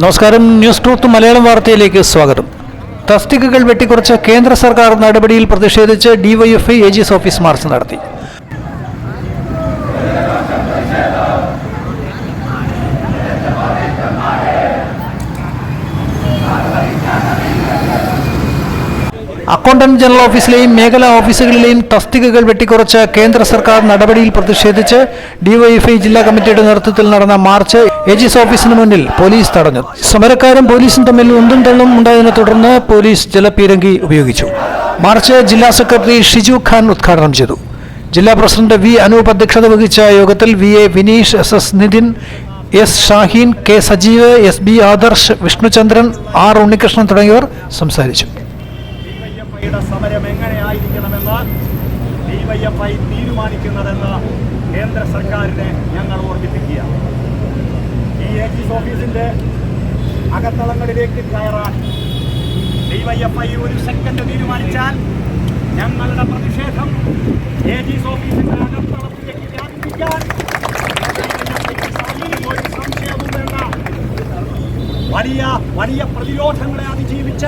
നമസ്കാരം. News truth Malayalam വാർത്തയിലേക്ക് സ്വാഗതം. തസ്തികകൾ വെട്ടിക്കുറച്ച കേന്ദ്ര സർക്കാർ നടപടിയിൽ പ്രതിഷേധിച്ച് DYFI A G's office march നടത്തി. അക്കൗണ്ടന്റ് ജനറൽ ഓഫീസിലെയും മേഖലാ ഓഫീസുകളിലെയും തസ്തികകൾ വെട്ടിക്കുറച്ച കേന്ദ്ര സർക്കാർ നടപടിയിൽ പ്രതിഷേധിച്ച് ഡിവൈഎഫ്ഐ ജില്ലാ കമ്മിറ്റിയുടെ നേതൃത്വത്തിൽ നടന്ന മാർച്ച് എജിസ് ഓഫീസിന് മുന്നിൽ പോലീസ് തടഞ്ഞു. സമരക്കാരും പോലീസും തമ്മിൽ ഉന്തും തള്ളും ഉണ്ടായതിനെ തുടർന്ന് പോലീസ് ജലപീരങ്കി ഉപയോഗിച്ചു. മാർച്ച് ജില്ലാ സെക്രട്ടറി ഷിജു ഖാൻ ഉദ്ഘാടനം ചെയ്തു. ജില്ലാ പ്രസിഡന്റ് വി അനൂപ് അധ്യക്ഷത വഹിച്ച യോഗത്തിൽ V A Vineesh S S Nithin S Shaheen K Sajeev S B Adarsh Vishnuchandran R Unnikrishnan തുടങ്ങിയവർ സംസാരിച്ചു. ഡിവൈഎഫ്ഐയുടെ സമരം എങ്ങനെയായിരിക്കണമെന്ന് ഡിവൈഎഫ്ഐ തീരുമാനിക്കുന്നതെന്ന് കേന്ദ്ര സർക്കാരിനെ ഞങ്ങൾ ഓർമ്മിപ്പിക്കുക. ഈ എക്സിസ് ഓഫീസിന്റെ അകത്തളങ്ങളിലേക്ക് കയറാൻ ഡിവൈഎഫ്ഐ ഒരു സെക്കൻഡ് തീരുമാനിച്ചാൽ ഞങ്ങളുടെ പ്രതിഷേധം ഏജീസ് ഓഫീസിന്റെ അകത്തളത്തിലേക്ക് വ്യാപിപ്പിക്കാൻ വലിയ വലിയ പ്രതിരോധങ്ങളെ അതിജീവിച്ച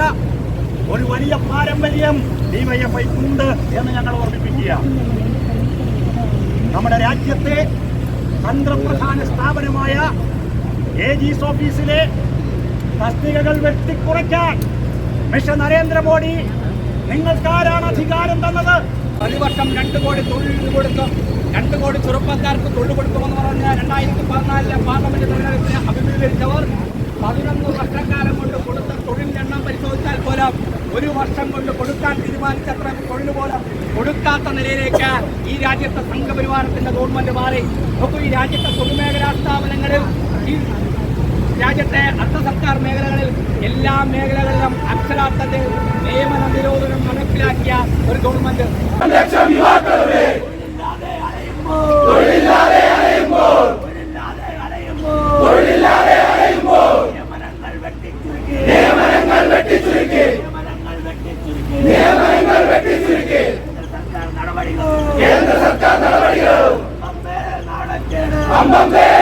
ഒരു വലിയ പാരമ്പര്യം ഡിവൈഎഫ്ഐക്കുണ്ട് എന്ന് ഞങ്ങൾ ഓർമ്മിപ്പിക്കുക. നമ്മുടെ രാജ്യത്തെ തന്ത്രപ്രധാന സ്ഥാപനമായ ഏജീസ് ഓഫീസിലെ തസ്തികകൾ വെട്ടിക്കുറയ്ക്കാൻ മിസ്റ്റർ നരേന്ദ്രമോദി നിങ്ങൾക്കാരാണ് അധികാരം തന്നത്? പ്രതിവർഷം രണ്ട് കോടി തൊഴിൽ കൊടുക്കും. രണ്ട് കോടി ചെറുപ്പക്കാർക്ക് തൊഴിൽ കൊടുക്കുമെന്ന് പറഞ്ഞ രണ്ടായിരത്തി പതിനാലിലെ പാർലമെന്റ് തെരഞ്ഞെടുപ്പിനെ അഭിമുഖീകരിച്ചവർ പതിനൊന്ന് വർഷക്കാലം കൊണ്ട് കൊടുത്ത തൊഴിലിന്റെ എണ്ണം പരിശോധിച്ചാൽ പോലും ഒരു വർഷം കൊണ്ട് കൊടുക്കാൻ തീരുമാനിച്ചത്ര തൊഴിൽ പോലും കൊടുക്കാത്ത നിലയിലേക്ക് ഈ രാജ്യത്തെ സംഘപരിവാരത്തിന്റെ ഗവൺമെന്റ് മാറി. നോക്കൂ ഈ രാജ്യത്തെ പൊതുമേഖലാ സ്ഥാപനങ്ങളിൽ ഈ രാജ്യത്തെ അർദ്ധ സർക്കാർ മേഖലകളിൽ എല്ലാ മേഖലകളിലും അക്ഷരാർത്ഥത്തിൽ നിയമന നിരോധനം നടപ്പിലാക്കിയ ഒരു ഗവൺമെന്റ്. Ambambe!